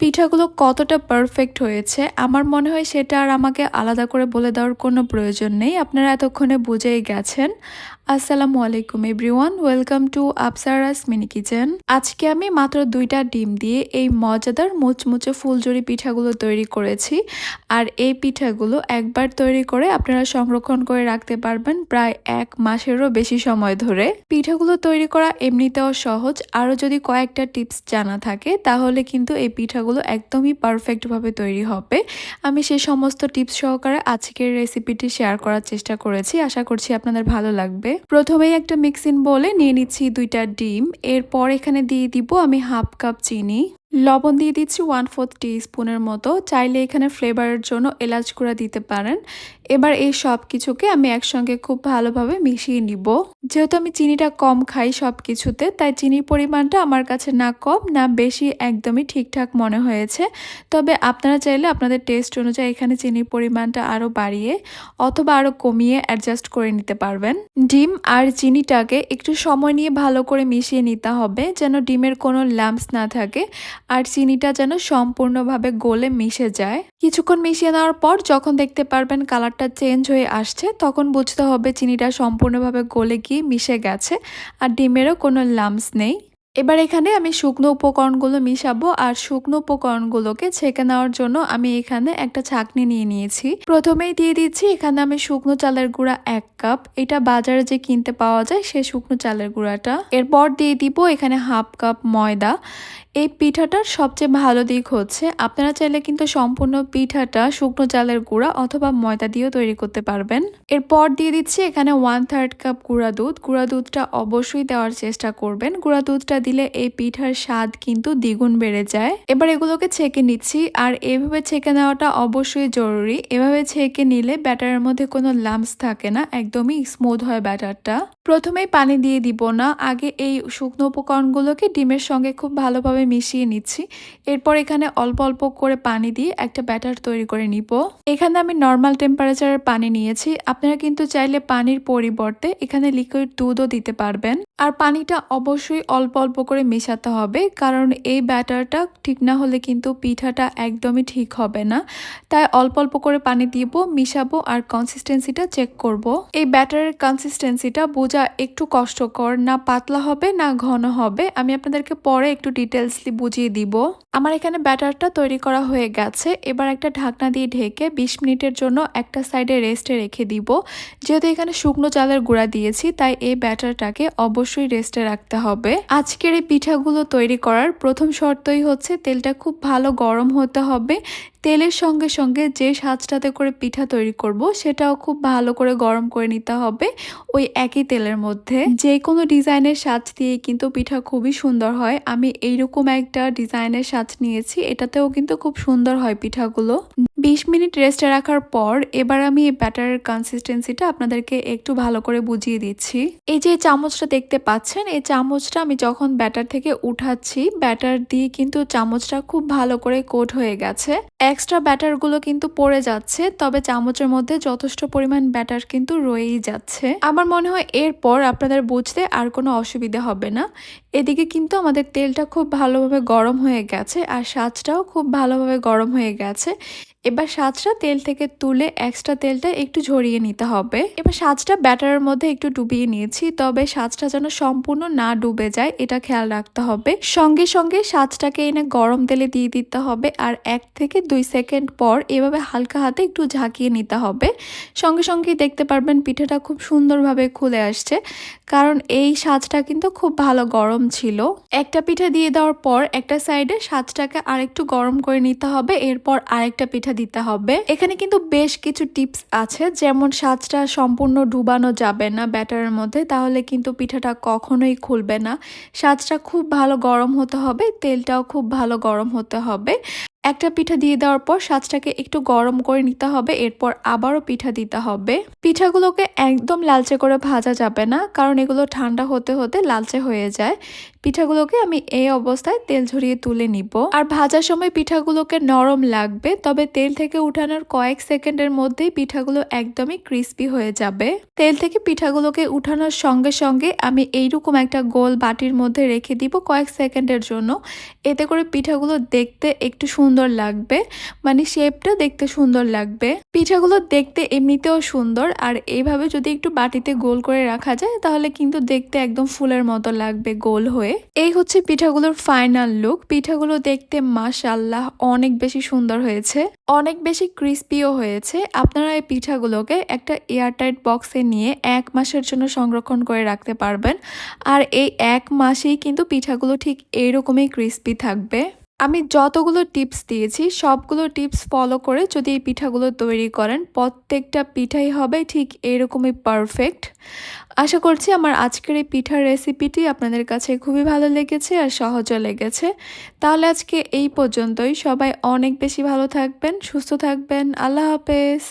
পিঠাগুলো কতটা পারফেক্ট হয়েছে, আমার মনে হয় সেটা আর আমাকে আলাদা করে বলে দেওয়ার কোনো প্রয়োজন নেই। আপনারা এতক্ষণে বুঝেই গেছেন। আসসালামু আলাইকুম everyone, welcome to Apsara's mini kitchen. আজকে আমি মাত্র দুইটা ডিম দিয়ে এই মজাদার মুচমুচে ফুলজুরি পিঠাগুলো তৈরি করেছি। আর এই পিঠাগুলো একবার তৈরি করে আপনারা সংরক্ষণ করে রাখতে পারবেন প্রায় এক মাসেরও বেশি সময় ধরে। পিঠাগুলো তৈরি করা এমনিতেও সহজ। আরও যদি কয়েকটা টিপস জানা থাকে, তাহলে কিন্তু এই পিঠাগুলো একদমই পারফেক্টভাবে তৈরি হবে। আমি সেই সমস্ত টিপস সহকারে আজকের রেসিপিটি শেয়ার করার চেষ্টা করেছি। আশা করছি আপনাদের ভালো লাগবে। প্রথমেই একটা মিক্সিং বলে নিয়ে নিচ্ছি দুইটা ডিম, এরপর এখানে দিয়ে দিব আমি হাফ কাপ চিনি। লবণ দিয়ে দিচ্ছি ওয়ান ফোর্থ টি স্পুনের মতো। চাইলে এখানে ফ্লেভারের জন্য এলাচ গুঁড়া দিতে পারেন। এবার এই সব কিছুকে আমি একসঙ্গে খুব ভালোভাবে মিশিয়ে নিব। যেহেতু আমি চিনিটা কম খাই সব কিছুতে তাই চিনির পরিমাণটা আমার কাছে না কম, না বেশি একদমই ঠিকঠাক মনে হয়েছে। তবে আপনারা চাইলে আপনাদের টেস্ট অনুযায়ী এখানে চিনির পরিমাণটা আরও বাড়িয়ে অথবা আরও কমিয়ে অ্যাডজাস্ট করে নিতে পারবেন। ডিম আর চিনিটাকে একটু সময় নিয়ে ভালো করে মিশিয়ে নিতে হবে, যেন ডিমের কোনো ল্যাম্পস না থাকে। আর চিনিটা যেন সম্পূর্ণভাবে গলে মিশে যায়। কিছুক্ষণ মিশিয়ে নেওয়ার পর যখন দেখতে পারবেন কালারটা চেঞ্জ হয়ে আসছে, তখন বুঝতে হবে চিনিটা সম্পূর্ণভাবে গলে গিয়ে মিশে গেছে আর ডিমেরও কোনো লাম্পস নেই। এবার এখানে আমি শুকনো উপকরণগুলো মিশাবো আর শুকনো উপকরণগুলোকে ছেঁকে নেওয়ার জন্য আমি এখানে একটা ছাকনি নিয়ে নিয়েছি। প্রথমেই দিয়ে দিচ্ছি এখানে আমি শুকনো চালের গুঁড়া এক কাপ। এটা বাজারে যে কিনতে পাওয়া যায় সে শুকনো চালের গুঁড়াটা। এরপর দিয়ে দিব এখানে হাফ কাপ ময়দা। এই পিঠাটার সবচেয়ে ভালো দিক হচ্ছে, আপনারা চাইলে কিন্তু সম্পূর্ণ পিঠাটা শুকনো চালের গুঁড়া অথবা ময়দা দিয়েও তৈরি করতে পারবেন। এরপর দিয়ে দিচ্ছি এখানে ওয়ান থার্ড কাপ গুঁড়া দুধ। গুঁড়া দুধটা অবশ্যই দেওয়ার চেষ্টা করবেন। গুঁড়া দুধটা দিলে এই পিঠার স্বাদ কিন্তু দ্বিগুণ বেড়ে যায়। এবার এগুলোকে ছেঁকে নিচ্ছি, আর এভাবে ছেঁকে নেওয়াটা অবশ্যই জরুরি। এভাবে ছেঁকে নিলে ব্যাটারের মধ্যে কোনো লাম্পস থাকে না, একদমই স্মুথ হয় ব্যাটারটা। প্রথমেই পানি দিয়ে দিব না, আগে এই শুকনো উপকরণগুলোকে ডিমের সঙ্গে খুব ভালোভাবে মিশিয়ে নিচ্ছি। এরপর এখানে অল্প অল্প করে পানি দিয়ে একটা ব্যাটার তৈরি করে নিব। এখানে আমি নর্মাল টেম্পারেচারের পানি নিয়েছি। আপনারা কিন্তু চাইলে পানির পরিবর্তে এখানে লিকুইড দুধও দিতে পারবেন। আর পানিটা অবশ্যই অল্প অল্প করে মেশাতে হবে, কারণ এই ব্যাটারটা ঠিক না হলে কিন্তু পিঠাটা একদমই ঠিক হবে না। তাই অল্প অল্প করে পানি দিব, মিশাবো আর কনসিস্টেন্সিটা চেক করব। এই ব্যাটারের কনসিস্টেন্সিটা বোঝা একটু কষ্টকর, না পাতলা হবে, না ঘন হবে, আমি আপনাদেরকে পরে একটু ডিটেলসলি বুঝিয়ে দিব। আমার এখানে ব্যাটারটা তৈরি করা হয়ে গেছে, এবার একটা ঢাকনা দিয়ে ঢেকে বিশ মিনিটের জন্য একটা সাইডে রেস্টে রেখে দিব। যেহেতু এখানে শুকনো চালের গুঁড়া দিয়েছি, তাই এই ব্যাটারটাকে অবশ্যই রেস্টে রাখতে হবে। আজকের এই পিঠাগুলো তৈরি করার প্রথম শর্তই হচ্ছে তেলটা খুব ভালো গরম হতে হবে তেলের সঙ্গে সঙ্গে যে সাজটাতে করে পিঠা তৈরি করব, সেটাও খুব ভালো করে গরম করে নিতে হবে ওই একই তেলের মধ্যে। যে কোনো ডিজাইনের সাজ দিয়ে কিন্তু পিঠা খুবই সুন্দর হয়। আমি এইরকম একটা ডিজাইনের সাজ নিয়েছি, এটাতেও কিন্তু খুব সুন্দর হয় পিঠাগুলো। বিশ মিনিট রেস্টে রাখার পর এবার আমি এই ব্যাটারের কনসিস্টেন্সিটা আপনাদেরকে একটু ভালো করে বুঝিয়ে দিচ্ছি। এই যে চামচটা দেখতে পাচ্ছেন, এই চামচটা আমি যখন ব্যাটার থেকে উঠাচ্ছি ব্যাটার দিয়ে কিন্তু চামচটা খুব ভালো করে কোট হয়ে গেছে। এক্সট্রা ব্যাটারগুলো কিন্তু পড়ে যাচ্ছে, তবে চামচের মধ্যে যথেষ্ট পরিমাণ ব্যাটার কিন্তু রয়েই যাচ্ছে। আমার মনে হয় এরপর আপনাদের বুঝতে আর কোনো অসুবিধা হবে না। এদিকে কিন্তু আমাদের তেলটা খুব ভালোভাবে গরম হয়ে গেছে, আর সাজটাও খুব ভালোভাবে গরম হয়ে গেছে। এবার সাজটা তেল থেকে তুলে এক্সট্রা তেলটা একটু ঝরিয়ে নিতে হবে। এবার সাজটা ব্যাটারের মধ্যে একটু ডুবিয়ে নিয়েছি, তবে সাজটা যেন সম্পূর্ণ না ডুবে যায়, এটা খেয়াল রাখতে হবে। সঙ্গে সঙ্গে সাজটাকে এনে গরম তেলে দিয়ে দিতে হবে আর এক থেকে দুই সেকেন্ড পর এভাবে হালকা হাতে একটু ঝাঁকিয়ে নিতে হবে। সঙ্গে সঙ্গে দেখতে পারবেন পিঠাটা খুব সুন্দরভাবে খুলে আসছে, কারণ এই সাজটা কিন্তু খুব ভালো গরম ছিল। একটা পিঠা দিয়ে দেওয়ার পর একটা সাইডে সাজটাকে আরেকটু গরম করে নিতে হবে, এরপর আরেকটা পিঠা দিতে হবে। এখানে কিন্তু বেশ কিছু টিপস আছে, যেমন সাজটা সম্পূর্ণ ডুবানো যাবে না ব্যাটারের মধ্যে, তাহলে কিন্তু পিঠাটা কখনোই খুলবে না। সাজটা খুব ভালো গরম হতে হবে, তেলটাও খুব ভালো গরম হতে হবে। একটা পিঠা দিয়ে দেওয়ার পর সাজটাকে একটু গরম করে নিতে হবে, এরপর আবারও পিঠা দিতে হবে। পিঠাগুলোকে একদম লালচে করে ভাজা যাবে না, কারণ এগুলো ঠান্ডা হতে হতে লালচে হয়ে যায়। পিঠাগুলোকে আমি এই অবস্থায় তেল ঝরিয়ে তুলে নিব। আর ভাজার সময় পিঠাগুলোকে নরম লাগবে, তবে তেল থেকে উঠানোর কয়েক সেকেন্ডের মধ্যেই পিঠাগুলো একদমই ক্রিস্পি হয়ে যাবে। তেল থেকে পিঠাগুলোকে উঠানোর সঙ্গে সঙ্গে আমি এইরকম একটা গোল বাটির মধ্যে রেখে দিব কয়েক সেকেন্ডের জন্য। এতে করে পিঠাগুলো দেখতে একটু সুন্দর লাগবে মানে শেপটা দেখতে সুন্দর লাগবে। পিঠাগুলো দেখতে এমনিতেও সুন্দর, আর এইভাবে যদি একটু বাটিতে গোল করে রাখা যায়, তাহলে কিন্তু দেখতে একদম ফুলের মতো লাগবে গোল হয়ে। এই হচ্ছে পিঠাগুলোর ফাইনাল লুক পিঠাগুলো দেখতে মাশাল্লাহ অনেক বেশি সুন্দর হয়েছে, অনেক বেশি ক্রিস্পিও হয়েছে। আপনারা এই পিঠাগুলোকে একটা এয়ারটাইট বক্সে নিয়ে এক মাসের জন্য সংরক্ষণ করে রাখতে পারবেন, আর এই এক মাসেই কিন্তু পিঠাগুলো ঠিক এইরকমই ক্রিস্পি থাকবে। আমি যতগুলো টিপস দিয়েছি, সবগুলো টিপস ফলো করে যদি এই পিঠাগুলো তৈরি করেন, প্রত্যেকটা পিঠাই হবে ঠিক এরকমই পারফেক্ট আশা করছি আমার আজকের এই পিঠার রেসিপিটি আপনাদের কাছে খুবই ভালো লেগেছে আর সহজও লেগেছে। তাহলে আজকে এই পর্যন্তই। সবাই অনেক বেশি ভালো থাকবেন, সুস্থ থাকবেন। আল্লাহ হাফেজ।